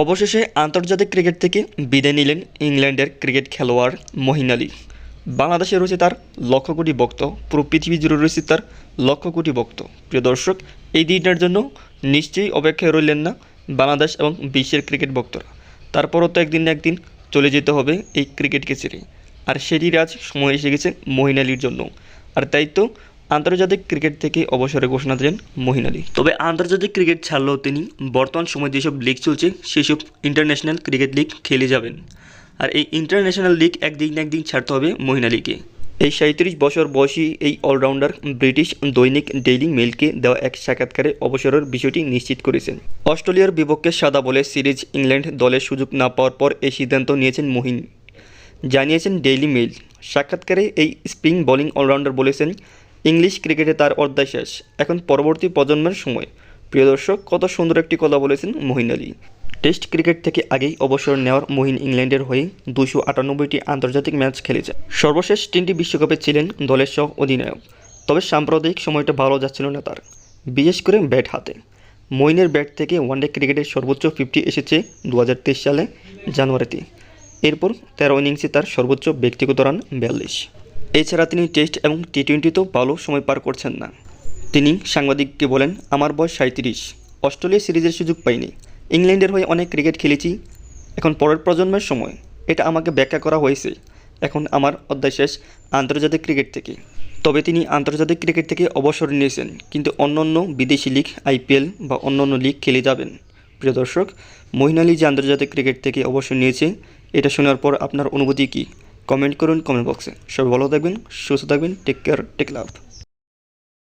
অবশেষে আন্তর্জাতিক ক্রিকেট থেকে বিদায় নিলেন ইংল্যান্ডের ক্রিকেট খেলোয়াড় মহিন আলী। বাংলাদেশে রয়েছে তার লক্ষ কোটি ভক্ত, পুরো পৃথিবী জুড়ে রয়েছে তার লক্ষ কোটি ভক্ত। প্রিয় দর্শক, এই দিনটার জন্য নিশ্চয়ই অপেক্ষায় রইলেন না বাংলাদেশ এবং বিশ্বের ক্রিকেট ভক্তরা। তারপরও তো একদিন না একদিন চলে যেতে হবে এই ক্রিকেটকে ছেড়ে আর সেটির আজ সময় এসে গেছে মহিন আলীর জন্য। আর তাই তো আন্তর্জাতিক ক্রিকেট থেকে অবসরে ঘোষণা দিলেন মহিন আলী। তবে আন্তর্জাতিক ক্রিকেট ছাড়লেও তিনি বর্তমান সময়ে যেসব লিগ চলছে সেসব ইন্টারন্যাশনাল ক্রিকেট লিগ খেলে যাবেন। আর এই ইন্টারন্যাশনাল লিগ একদিন না একদিন ছাড়তে হবে মহিন আলীকে। এই সাঁত্রিশ বছর বয়সী এই অলরাউন্ডার ব্রিটিশ দৈনিক ডেইলি মেইলকে দেওয়া এক সাক্ষাৎকারে অবসরের বিষয়টি নিশ্চিত করেছেন। অস্ট্রেলিয়ার বিপক্ষে সাদা বলে সিরিজ ইংল্যান্ড দলের সুযোগ না পাওয়ার পর এই সিদ্ধান্ত নিয়েছেন মহিন। জানিয়েছেন ডেইলি মেইল সাক্ষাৎকারে এই স্পিন বোলিং অলরাউন্ডার বলেছেন ইংলিশ ক্রিকেটে তার অধ্যায় শেষ। এখন পরবর্তী প্রজন্মের সময়। প্রিয় দর্শক, কত সুন্দর একটি কথা বলেছেন মহিন আলী। টেস্ট ক্রিকেট থেকে আগেই অবসর নেওয়ার মহিন ইংল্যান্ডের হয়ে দুশো আটানব্বইটি আন্তর্জাতিক ম্যাচ খেলেছে সর্বশেষ তিনটি বিশ্বকাপে ছিলেন দলের সহ অধিনায়ক। তবে সাম্প্রদায়িক সময়টা ভালো যাচ্ছিল না তার। বিশেষ করে ব্যাট হাতে। মইনের ব্যাট থেকে ওয়ানডে ক্রিকেটের সর্বোচ্চ ফিফটি এসেছে দু হাজার তেইশ সালে জানুয়ারিতে। এরপর তেরো ইনিংসে তার সর্বোচ্চ ব্যক্তিগত রান বিয়াল্লিশ। এছাড়া তিনি টেস্ট এবং টি টোয়েন্টিতেও ভালো সময় পার করছেন না। তিনি সাংবাদিককে বলেন, আমার বয়স সাঁত্রিশ অস্ট্রেলিয়া সিরিজের সুযোগ পাইনি। ইংল্যান্ডের হয়ে অনেক ক্রিকেট খেলেছি। এখন পরের প্রজন্মের সময়। এটা আমাকে ব্যাখ্যা করা হয়েছে। এখন আমার অধ্যায় শেষ, আন্তর্জাতিক ক্রিকেট থেকে। তবে তিনি আন্তর্জাতিক ক্রিকেট থেকে অবসর নিয়েছেন, কিন্তু অন্য অন্য বিদেশি লিগ, আইপিএল বা অন্য অন্য লিগ খেলে যাবেন। প্রিয় দর্শক, মহিন যে আন্তর্জাতিক ক্রিকেট থেকে অবসর নিয়েছে, এটা শোনার পর আপনার অনুভূতি কী? কমেন্ট করুন কমেন্ট বক্সে। সবাই ভালো থাকবেন সুস্থ থাকবেন টেক কেয়ার টেক লাভ